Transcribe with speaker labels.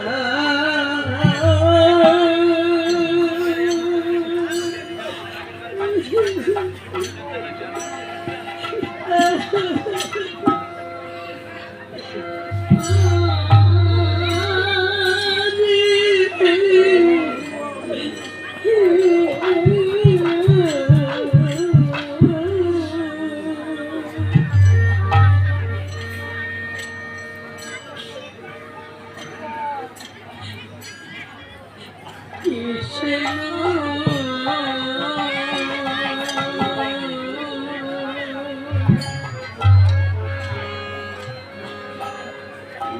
Speaker 1: Hello. Shame.